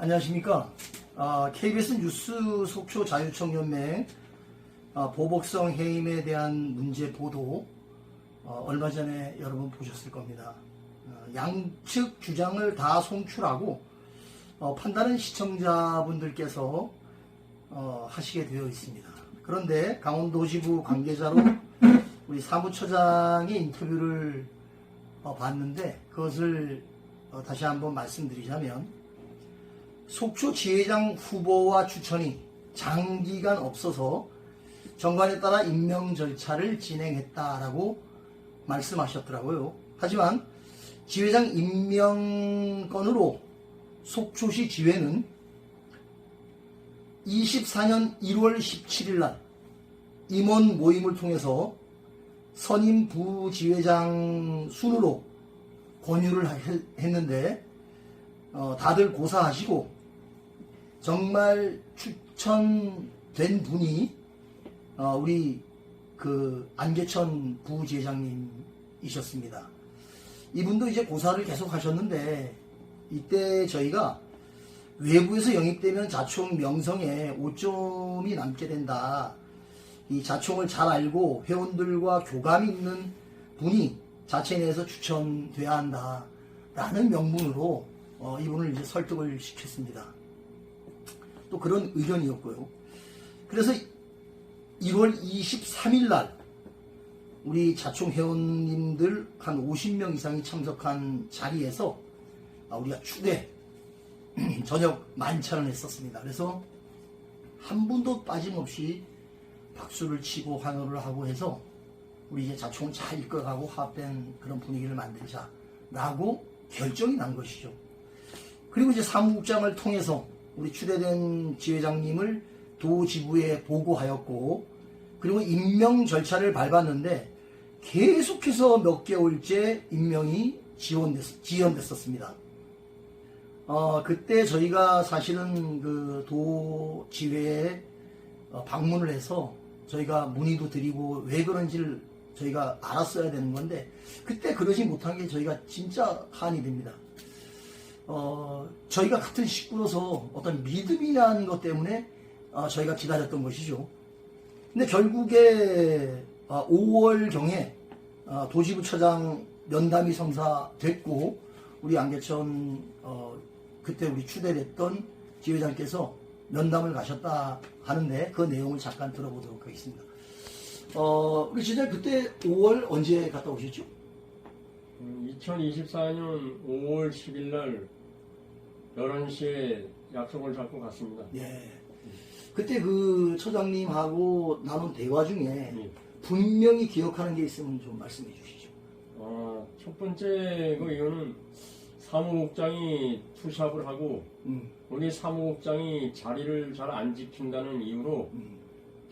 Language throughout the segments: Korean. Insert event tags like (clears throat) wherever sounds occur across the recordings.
안녕하십니까. 아, KBS 뉴스 속초 자유청연맹 아, 보복성 해임에 대한 문제 보도 어, 얼마 전에 여러분 보셨을 겁니다. 어, 양측 주장을 다 송출하고 어, 판단은 시청자분들께서 어, 하시게 되어 있습니다. 그런데 강원도지부 관계자로 우리 사무처장의 인터뷰를 어, 봤는데 그것을 어, 다시 한번 말씀드리자면 속초 지회장 후보와 추천이 장기간 없어서 정관에 따라 임명 절차를 진행했다라고 말씀하셨더라고요. 하지만 지회장 임명 건으로 속초시 지회는 24년 1월 17일 날 임원 모임을 통해서 선임 부지회장 순으로 권유를 하- 했는데 어, 다들 고사하시고 정말 추천된 분이 어, 우리 그 안계천 부지회장님이셨습니다. 이분도 이제 고사를 계속 하셨는데 이때 저희가 외부에서 영입되면 자총 명성에 5점이 남게 된다. 이 자총을 잘 알고 회원들과 교감이 있는 분이 자체 내에서 추천돼야 한다. 라는 명분으로 어, 이분을 이제 설득을 시켰습니다. 또 그런 의견이었고요. 그래서 1월 23일 날 우리 자총 회원님들 한 50명 이상이 참석한 자리에서 아, 우리가 추대 (clears throat) 저녁 만찬을 했었습니다. 그래서 한 분도 빠짐없이 박수를 치고 환호를 하고 해서 우리 이제 자총을 잘 이끌어가고 화합된 그런 분위기를 만들자라고 결정이 난 것이죠. 그리고 이제 사무국장을 통해서 우리 추대된 지회장님을 도지부에 보고하였고 그리고 임명 절차를 밟았는데 계속해서 몇 개월째 임명이 지원됐, 지연됐었습니다. 어, 그때 저희가 사실은 그 도지회에 어, 방문을 해서 저희가 문의도 드리고 왜 그런지를 저희가 알았어야 되는 건데 그때 그러지 못한 게 저희가 진짜 한이 됩니다. 어, 저희가 같은 식구로서 어떤 믿음이라는 것 때문에 어, 저희가 기다렸던 것이죠. 근데 결국에 5월경에 어, 도지부처장 면담이 성사됐고 우리 안개천 어, 그때 우리 추대됐던 지회장께서 면담을 가셨다 하는데 그 내용을 잠깐 들어보도록 하겠습니다. 어, 우리 지회장 그때 5월 언제 갔다 오셨죠? 2024년 5월 10일 날 11시에 약속을 잡고 갔습니다. 예. 그때 그 처장님하고 나눈 대화 중에 예. 분명히 기억하는 게 있으면 좀 말씀해 주시죠. 아, 첫 번째 그 이유는 사무국장이 투샵을 하고 음, 우리 사무국장이 자리를 잘 안 지킨다는 이유로 음,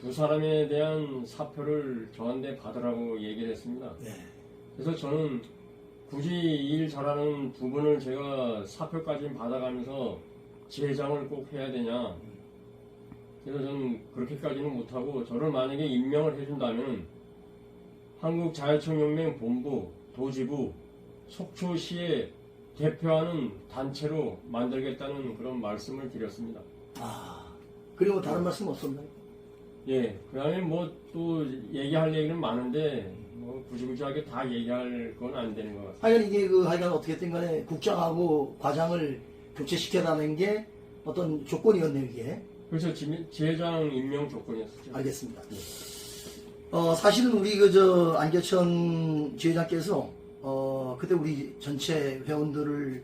두 사람에 대한 사표를 저한테 받으라고 얘기를 했습니다. 예. 그래서 저는 굳이 일 잘하는 두 분을 제가 사표까지 받아가면서 지회장을 꼭 해야 되냐. 그래서 저는 그렇게까지는 못하고 저를 만약에 임명을 해준다면 한국자유청연맹 본부, 도지부, 속초시에 대표하는 단체로 만들겠다는 그런 말씀을 드렸습니다. 아, 그리고 다른 말씀 없었나요? 예, 그 다음에 뭐 또 얘기할 얘기는 많은데 뭐 구지구지하게 다 얘기할 건 안 되는 것 같습니다. 하여간 이게 그 하여간 어떻게든 간에 국장하고 과장을 교체시켜라는 게 어떤 조건이었네요, 이게. 그래서 지- 지회장 임명 조건이었었죠. 알겠습니다. 어, 사실은 우리 그저 안겨천 지회장께서 어, 그때 우리 전체 회원들을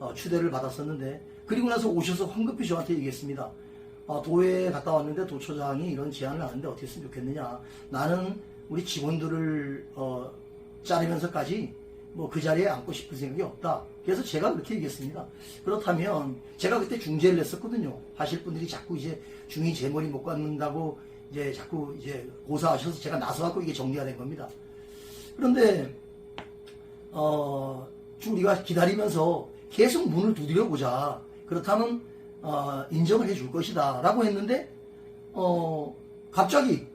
어, 추대를 받았었는데 그리고 나서 오셔서 황급히 저한테 얘기했습니다. 어, 도에 갔다 왔는데 도처장이 이런 제안을 하는데 어떻게 했으면 좋겠느냐. 나는 우리 직원들을 어, 자르면서까지 뭐 그 자리에 앉고 싶은 생각이 없다. 그래서 제가 그렇게 얘기했습니다. 그렇다면 제가 그때 중재를 했었거든요. 하실 분들이 자꾸 이제 제 머리 못 갖는다고 이제 자꾸 이제 고사하셔서 제가 나서갖고 이게 정리가 된 겁니다. 그런데 어, 좀 우리가 기다리면서 계속 문을 두드려 보자. 그렇다면 어, 인정을 해줄 것이다라고 했는데 어, 갑자기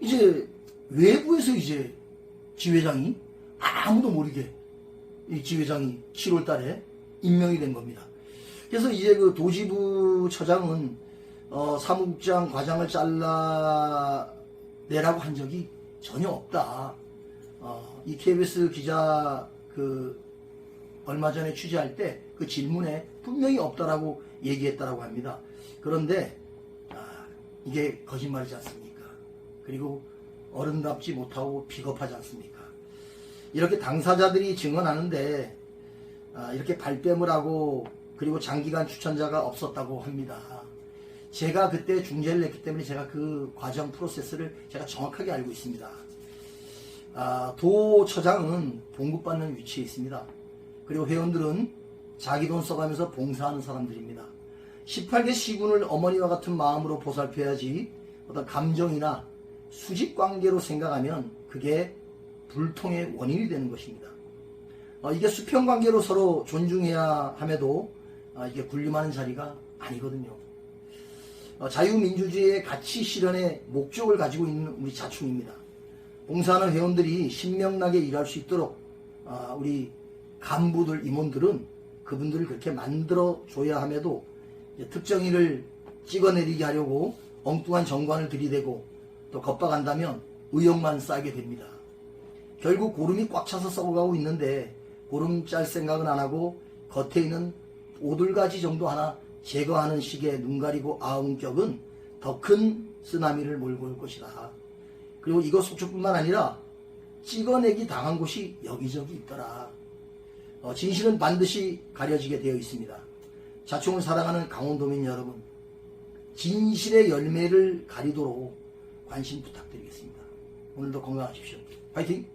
이제 외부에서 이제 지회장이 아무도 모르게 이 지회장이 7월 달에 임명이 된 겁니다. 그래서 이제 그 도지부 처장은 어, 사무국장 과장을 잘라내라고 한 적이 전혀 없다. 어, 이 KBS 기자 그 얼마 전에 취재할 때 그 질문에 분명히 없다라고 얘기했다라고 합니다. 그런데 아, 이게 거짓말이지 않습니까? 그리고 어른답지 못하고 비겁하지 않습니까? 이렇게 당사자들이 증언하는데 아, 이렇게 발뺌을 하고 그리고 장기간 추천자가 없었다고 합니다. 제가 그때 중재를 했기 때문에 제가 그 과정 프로세스를 제가 정확하게 알고 있습니다. 아, 도 처장은 봉급받는 위치에 있습니다. 그리고 회원들은 자기 돈 써가면서 봉사하는 사람들입니다. 18개 시군을 어머니와 같은 마음으로 보살펴야지 어떤 감정이나 수직 관계로 생각하면 그게 불통의 원인이 되는 것입니다. 어, 이게 수평 관계로 서로 존중해야 함에도 아, 이게 군림하는 자리가 아니거든요. 어, 자유민주주의의 가치 실현의 목적을 가지고 있는 우리 자충입니다. 봉사하는 회원들이 신명나게 일할 수 있도록 아, 우리 간부들 임원들은 그분들을 그렇게 만들어 줘야 함에도 특정인을 찍어내리게 하려고 엉뚱한 정관을 들이대고 또 겁박한다면 의욕만 쌓게 됩니다. 결국 고름이 꽉 차서 썩어가고 있는데 고름 짤 생각은 안 하고 겉에 있는 오들가지 정도 하나 제거하는 식의 눈 가리고 아웅격은 더 큰 쓰나미를 몰고 올 것이다. 그리고 이거 속초뿐만 아니라 찍어내기 당한 곳이 여기저기 있더라. 어, 진실은 반드시 가려지게 되어 있습니다. 자충을 사랑하는 강원도민 여러분, 진실의 열매를 가리도록 관심 부탁드리겠습니다. 오늘도 건강하십시오. 파이팅!